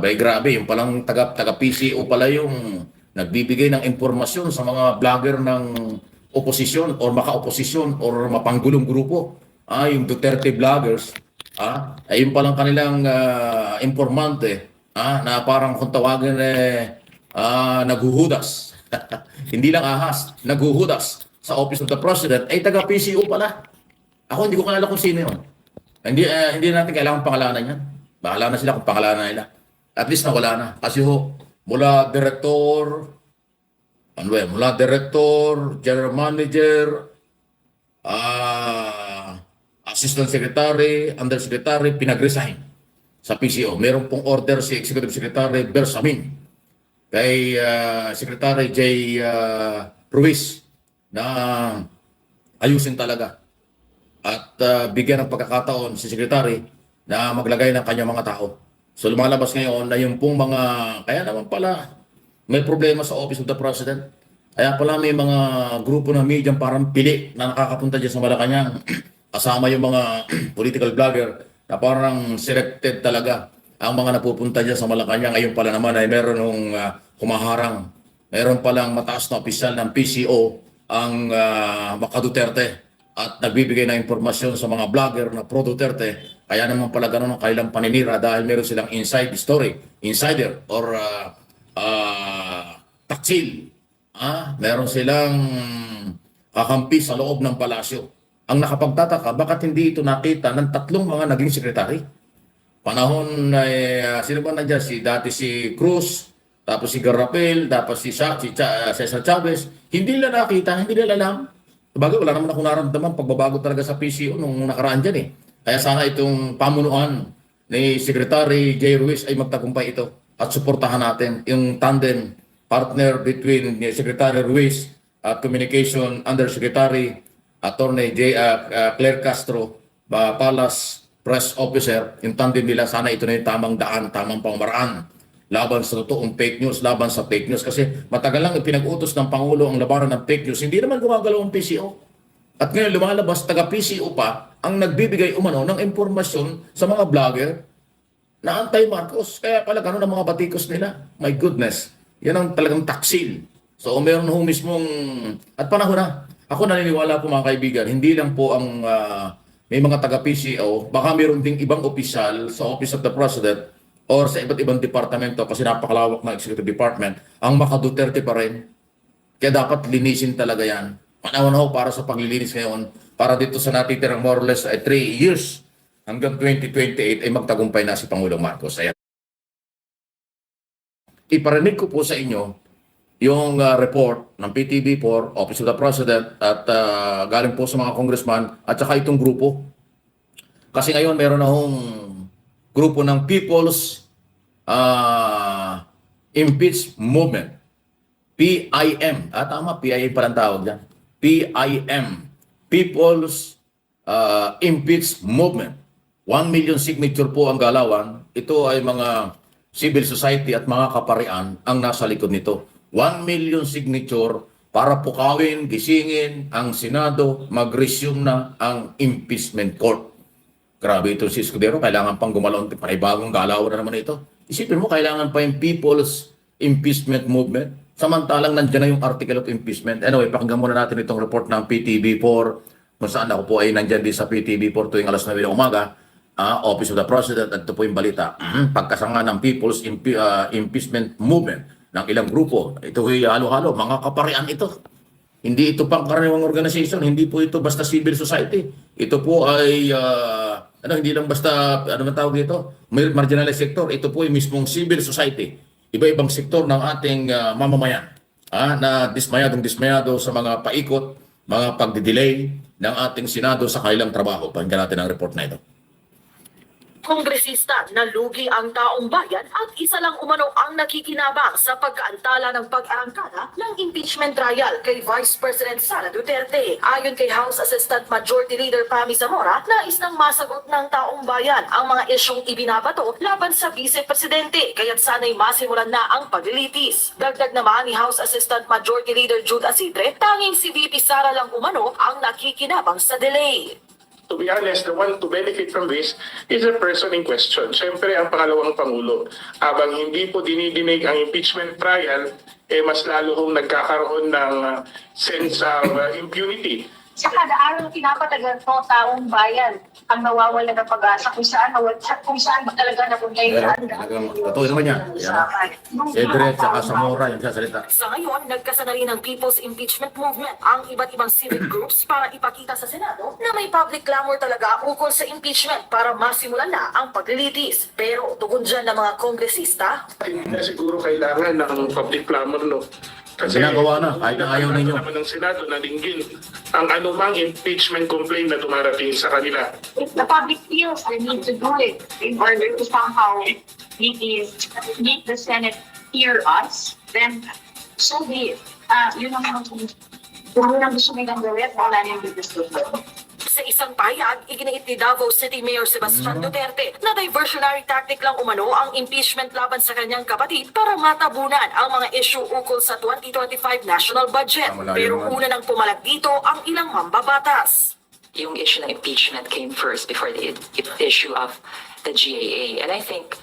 Abay, grabe, yung palang taga, taga PCO pala yung nagbibigay ng impormasyon sa mga vlogger ng oposisyon or maka-oposisyon or mapanggulong grupo. Ah, yung Duterte vloggers, ah, ay yung palang kanilang ah, informante, ah, na parang kung tawagin eh, ah, naghuhudas. hindi lang ahas, naghuhudas sa Office of the President, ay taga PCO pala. Ako hindi ko kalala kung sino yun. Hindi, eh, hindi natin kailangan pangalanan yan. Bahala na sila kung pangalanan nila. At least nawala na. Kasi ho, mula director, ano eh, mula director, general manager, ah, assistant secretary, undersecretary, pinag-resign sa PCO. Meron pong order si Executive Secretary Bersamin kay ah, Secretary J. ah, Ruiz na ayusin talaga at ah, bigyan ng pagkakataon si Secretary na maglagay ng kanyang mga tao. So lumalabas ngayon na yung pong mga, kaya naman pala may problema sa Office of the President. Kaya pala may mga grupo ng media parang pili na nakakapunta dyan sa Malacanang. Kasama yung mga political vlogger na parang selected talaga ang mga napupunta dyan sa Malacanang. Ayun pala naman ay meron ng humaharang. Meron palang mataas na opisyal ng PCO ang uh, Maka Duterte at nagbibigay ng impormasyon sa mga vlogger na pro Duterte. Kaya naman pala ganun ang kailang paninira dahil meron silang inside story, insider or uh, uh, taksil. Ah, meron silang kakampi sa loob ng palasyo. Ang nakapagtataka, bakit hindi ito nakita ng tatlong mga naging sekretary? Panahon na eh, sino ba nandiyan? Si, dati si Cruz, tapos si Garapel, tapos si, Sa, si Cha, Cesar Chavez. Hindi nila nakita, hindi nila alam. Sabagay, wala naman ako naramdaman pagbabago talaga sa PCO nung nakaraan dyan eh. Kaya sana itong pamunuan ni Secretary J. Ruiz ay magtagumpay ito at suportahan natin yung tandem partner between ni Secretary Ruiz at Communication Undersecretary Attorney J. uh, uh, Claire Castro, uh, Palas Press Officer, yung tandem nila, sana ito na yung tamang daan, tamang pamaraan laban sa totoong fake news, laban sa fake news. Kasi matagal lang ipinag-utos ng Pangulo ang labanan ng fake news. Hindi naman gumagalaw ang PCO. At ngayon lumalabas, taga-PCO pa ang nagbibigay umano ng impormasyon sa mga vlogger na anti-Marcos. Kaya pala ganun ang mga batikos nila. My goodness. Yan ang talagang taksil. So meron ho mismong, at panahon na, ako naniniwala po mga kaibigan, hindi lang po ang ah, may mga taga-PCO, baka meron ding ibang opisyal sa Office of the President or sa iba't ibang departamento kasi napakalawak ng executive department, ang Maka Duterte pa rin. Kaya dapat linisin talaga yan. Panahon ho para sa paglilinis ngayon, para dito sa natitirang more or less ay 3 years hanggang 2028 ay magtagumpay na si Pangulong Marcos. Ayan. Iparinig ko po sa inyo yung uh, report ng PTB4, Office of the President at uh, galing po sa mga congressman at saka itong grupo. Kasi ngayon meron na hong grupo ng People's uh, Impeach Movement. PIM. Ah, tama, PIM pa lang tawag dyan. PIM. People's uh, Impeach Movement. 1 million signature po ang galawan. Ito ay mga civil society at mga kaparian ang nasa likod nito. 1 million signature para pukawin, gisingin ang Senado, mag-resume na ang impeachment court. Grabe ito si Escudero, kailangan pang gumalon, panibagong galaw na naman ito. Isipin mo, kailangan pa yung People's Impeachment Movement. Samantalang nandiyan na yung article of impeachment. Anyway, pakinggan muna natin itong report ng PTB4 kung saan ako po ay nandiyan din sa PTB4 tuwing alas 9 ng umaga. ah, Office of the President at ito po yung balita. Mhm, Pagkasanga ng People's Impe- ah, Impeachment Movement ng ilang grupo. Ito ay halo-halo, mga kaparian ito. Hindi ito pangkaraniwang organization, hindi po ito basta civil society. Ito po ay ah, ano hindi lang basta ano man tawag dito, marginalized sector. Ito po ay mismong civil society. Iba-ibang sektor ng ating ah, mamamayan. Ah, na dismayadong dismayado sa mga paikot, mga pagdidelay ng ating Senado sa kanilang trabaho. Pakinggan natin ang report na ito. Kongresista na lugi ang taong bayan at isa lang umano ang nakikinabang sa pagkaantala ng pag-arangkada ng impeachment trial kay Vice President Sara Duterte. Ayon kay House Assistant Majority Leader Pami Zamora, nais nang masagot ng taong bayan ang mga isyong ibinabato laban sa Vice Presidente kaya't sana'y masimulan na ang paglilitis. Dagdag naman ni House Assistant Majority Leader Jude Asidre, tanging si VP Sara lang umano ang nakikinabang sa delay. To be honest, the one to benefit from this is the person in question. Siyempre, ang pangalawang Pangulo. Abang hindi po dinidinig ang impeachment trial, eh mas lalo hong nagkakaroon ng uh, sense of uh, impunity. Sa kada araw pinapatagal po taong bayan ang nawawala ng pag-asa kung saan nawal, kung saan ba talaga napunta yung Pero talagang totoo naman yan. Yan. Edre at saka Zamora yung sasalita. Sa ngayon, nagkasa na rin ng People's Impeachment Movement ang iba't ibang civic groups para ipakita sa Senado na may public clamor talaga ukol sa impeachment para masimulan na ang paglilitis. Pero tugon dyan ng mga kongresista, Hindi na siguro kailangan ng public clamor, no? Ginagawa na, kahit na ayaw ninyo. naman ng Senado na dinggin ang anumang impeachment complaint na dumarating sa kanila. If the public feels they need to do it in order to somehow make the, make the Senate hear us, then so be it. Ah, yun ang mga kung ano ang gusto nilang gawin, wala nang didiscuss. Sa isang pahayag, iginiit ni Davao City Mayor Sebastian Duterte na diversionary tactic lang umano ang impeachment laban sa kanyang kapatid para matabunan ang mga issue ukol sa 2025 national budget. Ah, Pero una nang pumalag dito ang ilang mambabatas. yung issue ng impeachment came first before the issue of the GAA. And I think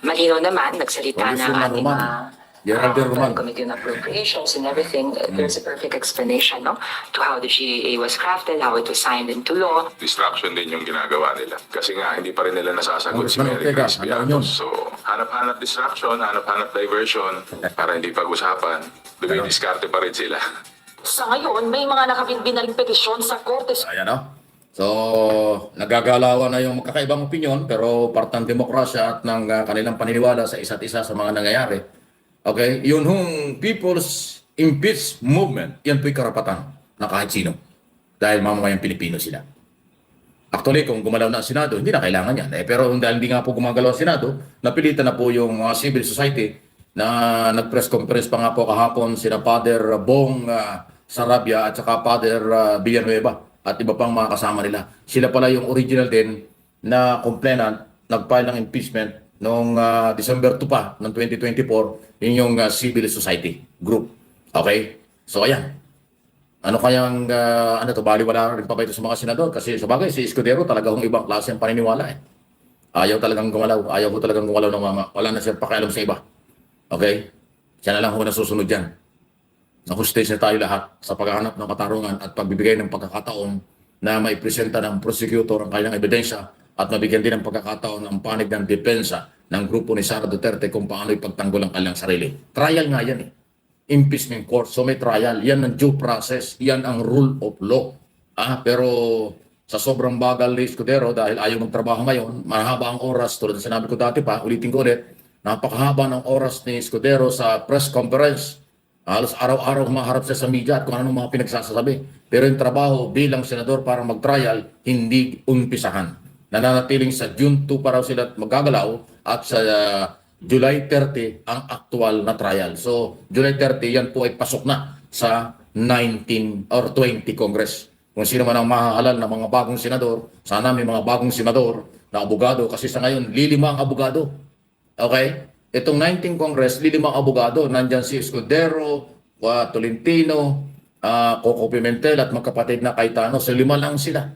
malinaw naman, nagsalita na ating Roman. Uh, Geraldine uh, Roman. Committee on Appropriations and everything. Uh, There's a perfect explanation no, to how the GAA was crafted, how it was signed into law. distraction din yung ginagawa nila. Kasi nga, hindi pa rin nila nasasagot si Congressman Mary Ortega, Grace ano yun? Piatos. So, hanap-hanap distraction, hanap-hanap diversion para hindi pag-usapan. Dumidiskarte pa rin sila. Sa ngayon, may mga nakabinbin na petisyon sa Korte Ayan o. So, nagagalawan na yung magkakaibang opinion pero partang demokrasya at ng uh, kanilang paniniwala sa isa't isa sa mga nangyayari. Okay? Yun hong People's Impeach Movement, yan po'y karapatan na kahit sino. Dahil mamamayang Pilipino sila. Actually, kung gumalaw na ang Senado, hindi na kailangan yan. Eh, pero dahil hindi nga po gumagalaw ang Senado, napilitan na po yung mga civil society na nag-press conference pa nga po kahapon sina Father Bong ah, Sarabia at saka Father ah, Villanueva at iba pang mga kasama nila. Sila pala yung original din na complainant, nag-file ng impeachment noong ah, December 2 pa ng 2024, yun yung ah, civil society group. Okay? So ayan, ano kayang, ah, ano to, baliwala rin pa ba ito sa mga senador? Kasi sa bagay, si Escudero talaga hong ibang klase ang paniniwala eh. Ayaw talagang gumalaw. Ayaw ko talagang gumalaw ng mga, wala na siya pakialam sa iba. Okay? Siya na lang ho nasusunod dyan. Na-hostage na tayo lahat sa paghahanap ng katarungan at pagbibigay ng pagkakataon na maipresenta ng prosecutor ang kanyang ebidensya at mabigyan din ng pagkakataon ng panig ng depensa ng grupo ni Sara Duterte kung paano ipagtanggol ang kanyang sarili. Trial nga yan eh impeachment court. So may trial. Yan ang due process. Yan ang rule of law. Ah, pero sa sobrang bagal ni Escudero dahil ayaw magtrabaho ngayon, mahaba ang oras, tulad ng sinabi ko dati pa, ulitin ko ulit, napakahaba ng oras ni Escudero sa press conference. Halos araw-araw humaharap siya sa media at kung anong mga pinagsasabi. Pero yung trabaho bilang senador para mag-trial, hindi umpisahan. Nananatiling sa June 2 pa raw sila magagalaw at sa uh, July 30 ang actual na trial. So, July 30, yan po ay pasok na sa 19 or 20 Congress. Kung sino man ang mahahalal na mga bagong senador, sana may mga bagong senador na abogado kasi sa ngayon, lilima ang abogado. Okay? Itong 19 Congress, lilima ang abogado. Nandyan si Escudero, uh, Tolentino, uh, Coco Pimentel at magkapatid na Cayetano. So, lima lang sila.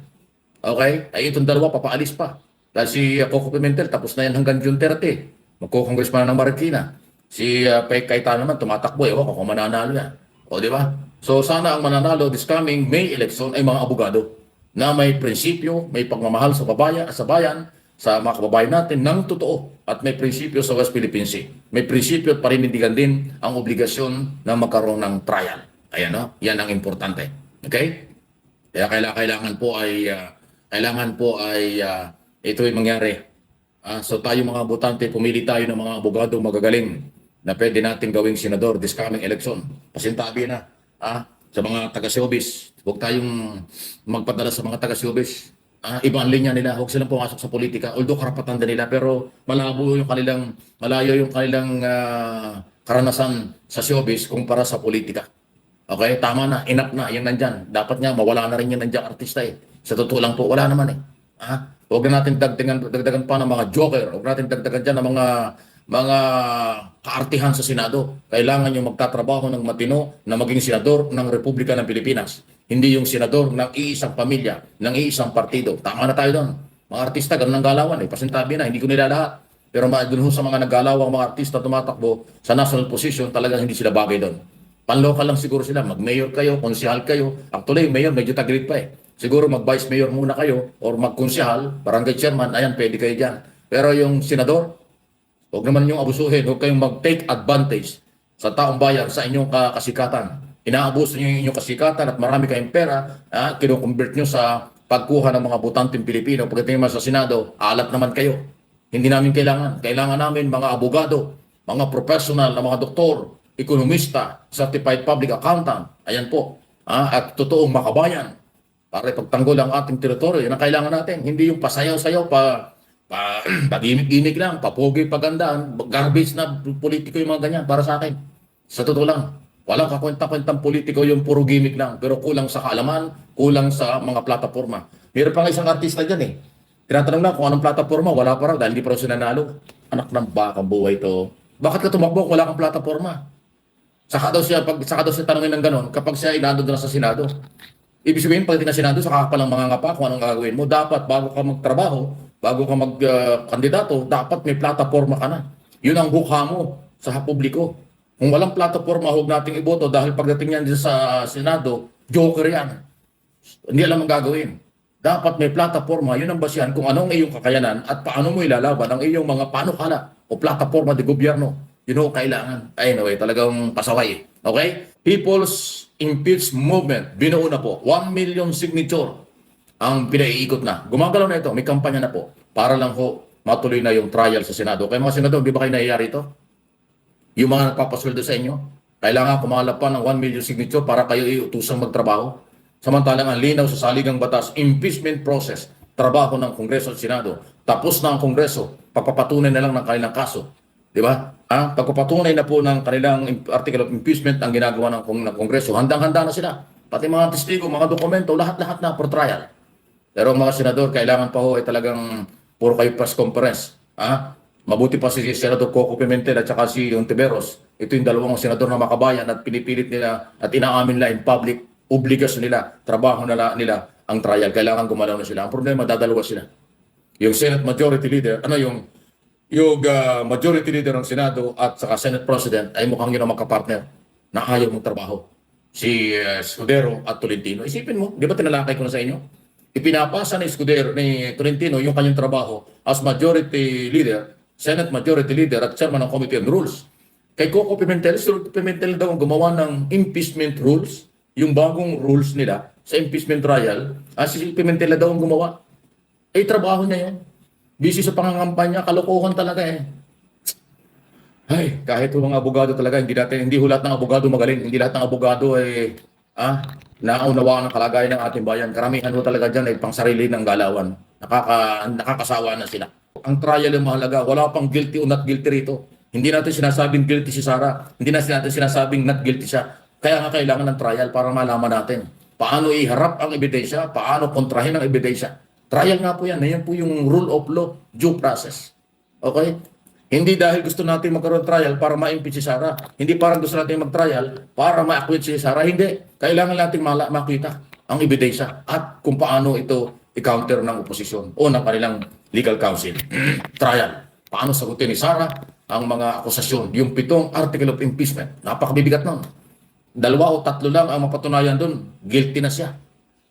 Okay? Ay itong dalawa papaalis pa. Dahil si uh, Coco Pimentel tapos na yan hanggang June 30. Magko-congressman na ng Marikina. Si uh, Pek Cayetano naman tumatakbo. Ewan ko kung mananalo yan. O di ba? So sana ang mananalo this coming May election ay mga abogado na may prinsipyo, may pagmamahal sa babayan, sa bayan, sa mga kababayan natin ng totoo at may prinsipyo sa West Philippine Sea. May prinsipyo at parinindigan din ang obligasyon na magkaroon ng trial. Ayan no? Yan ang importante. Okay? Kaya kailangan, kailangan po ay ah, kailangan po ay ah, ito ay mangyari. Ah, so tayo mga botante, pumili tayo ng mga abogado magagaling na pwede nating gawing senador this coming election. Pasintabi na ah, sa mga taga-showbiz. Huwag tayong magpadala sa mga taga-showbiz. Ah, iba ang linya nila, huwag silang pumasok sa politika. Although karapatan din nila, pero malabo yung kanilang, malayo yung kanilang ah, karanasan sa showbiz kumpara sa politika. Okay, tama na, enough na, yan nandyan. Dapat nga, mawala na rin yan nandiyan artista eh. Sa totoo lang po, wala naman eh. Ha? Huwag na natin dagdagan, dagdagan pa ng mga joker. Huwag natin dagdagan dyan ng mga mga kaartihan sa Senado. Kailangan yung magtatrabaho ng matino na maging senador ng Republika ng Pilipinas. Hindi yung senador ng iisang pamilya, ng iisang partido. Tama na tayo doon. Mga artista, ganun ang galawan. Eh. Pasintabi na, hindi ko nila lahat. Pero ho sa mga naggalawang mga artista tumatakbo sa national position, talagang hindi sila bagay doon. Panlocal lang siguro sila. Mag-mayor kayo, konsihal kayo. Actually, mayor, medyo tagilid pa eh. Siguro mag-vice mayor muna kayo or mag-konsihal, barangay chairman, ayan, pwede kayo dyan. Pero yung senador, huwag naman yung abusuhin, huwag kayong mag-take advantage sa taong bayan sa inyong ka- kasikatan. Inaabuso niyo yung inyong kasikatan at marami kayong pera, ah, kinukonvert nyo sa pagkuha ng mga butanteng Pilipino. Pagdating naman sa Senado, alat naman kayo. Hindi namin kailangan. Kailangan namin mga abogado, mga professional na mga doktor, ekonomista, certified public accountant. Ayan po. Ah, at totoong makabayan para ipagtanggol ang ating teritoryo. Yan ang kailangan natin. Hindi yung pasayaw-sayaw pa pa pag-imik-imik lang, papogi, pagandaan, garbage na politiko yung mga ganyan para sa akin. Sa totoo lang, walang kakwenta-kwentang politiko yung puro gimmick lang, pero kulang sa kaalaman, kulang sa mga plataforma. Meron pa nga isang artista dyan eh. Tinatanong lang kung anong plataforma, wala pa raw dahil hindi pa raw sinanalo. Anak ng bakang buhay to. Bakit ka tumakbo kung wala kang plataforma? Saka daw siya, pag, saka daw siya tanongin ng ganon kapag siya inando na sa Senado. Ibig sabihin, pag na Senado, saka ka palang mga ngapa kung anong gagawin mo. Dapat, bago ka magtrabaho, bago ka magkandidato, dapat may plataforma ka na. Yun ang bukha mo sa publiko. Kung walang plataforma, huwag nating iboto dahil pagdating yan sa Senado, joker yan. Hindi alam ang gagawin. Dapat may plataforma, yun ang basihan kung anong iyong kakayanan at paano mo ilalaban ang iyong mga panukala o plataforma de gobyerno. Yun ang kailangan. Anyway, talagang pasaway. Okay? People's Impeach Movement, binuo na po. 1 million signature ang pinaiikot na. Gumagalaw na ito, may kampanya na po para lang ho matuloy na yung trial sa Senado. Kaya mga Senador, di ba kayo nahiyari ito? Yung mga nagpapasweldo sa inyo, kailangan kumalap pa ng 1 million signature para kayo iutusang magtrabaho. Samantalang ang linaw sa saligang batas, impeachment process, trabaho ng Kongreso at Senado. Tapos na ang Kongreso, papapatunay na lang ng kanilang kaso. Di ba? Ah, pagpapatunay na po ng kanilang article of impeachment ang ginagawa ng, kong- ng Kongreso, handang-handa na sila. Pati mga testigo, mga dokumento, lahat-lahat na for trial. Pero mga senador, kailangan pa ho ay talagang puro kayo press conference. Ah? Mabuti pa si Senador Coco Pimentel at saka si Ontiveros. Ito yung dalawang senador na makabayan at pinipilit nila at inaamin nila in public, obligasyon nila, trabaho nila, nila ang trial. Kailangan gumalaw na sila. Ang problema, dadalawa sila. Yung Senate Majority Leader, ano yung yung ah, Majority Leader ng Senado at saka Senate President ay mukhang yun ang magkapartner na ayaw mong trabaho. Si uh, Scudero at Tolentino. Isipin mo, di ba tinalakay ko na sa inyo? Ipinapasa ni Scudero, ni Tolentino yung kanyang trabaho as Majority Leader, Senate Majority Leader at Chairman ng Committee on Rules. Kay Coco Pimentel, si Pimentel daw ang gumawa ng impeachment rules, yung bagong rules nila sa impeachment trial, ah, si Pimentel daw ang gumawa. Eh, trabaho niya yun. Busy sa pangangampanya, kalokohan talaga eh. Ay, kahit yung mga abogado talaga, hindi natin, hindi ho lahat ng abogado magaling. Hindi lahat ng abogado ay, ah, naunawaan ang kalagayan ng ating bayan. Karamihan ho talaga dyan ay pangsarili ng galawan. Nakaka, nakakasawa na sila. Ang trial yung mahalaga. Wala pang guilty o not guilty rito. Hindi natin sinasabing guilty si Sara. Hindi natin sinasabing not guilty siya. Kaya nga kailangan ng trial para malaman natin paano iharap ang ebidensya, paano kontrahin ang ebidensya. Trial nga po yan. Yan po yung rule of law, due process. Okay? Hindi dahil gusto natin magkaroon trial para ma-impeach si Sara. Hindi parang gusto natin mag-trial para ma-acquit si Sara. Hindi. Kailangan natin mala- makita ang ebidensya at kung paano ito i-counter ng oposisyon o ng kanilang legal counsel. trial. Paano sagutin ni Sara ang mga akusasyon. Yung pitong article of impeachment. Napakabibigat nun. Dalawa o tatlo lang ang mapatunayan doon. Guilty na siya.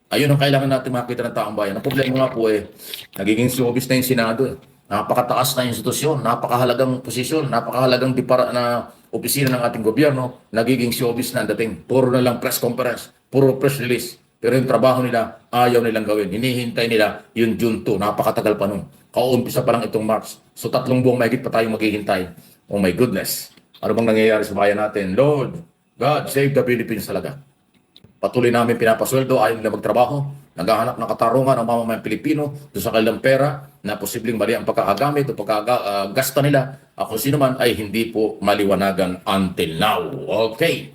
Ayun ang kailangan natin makita ng taong bayan. Ang problema nga po eh, nagiging showbiz na yung Senado eh. Napakataas na institusyon, napakahalagang posisyon, napakahalagang dipara na opisina ng ating gobyerno, nagiging showbiz na ang dating. Puro na lang press conference, puro press release. Pero yung trabaho nila, ayaw nilang gawin. Hinihintay nila yung June 2. Napakatagal pa nun. Kauumpisa pa lang itong March. So tatlong buwang mahigit pa tayong maghihintay. Oh my goodness. Ano bang nangyayari sa bayan natin? Lord, God, save the Philippines talaga. Patuloy namin pinapasweldo, ayaw nila magtrabaho. Naghahanap ng katarungan ang mamamayang Pilipino doon sa kanilang pera na posibleng mali ang pagkakagamit o pagkagasta nila. Ako sino man ay hindi po maliwanagan until now. Okay.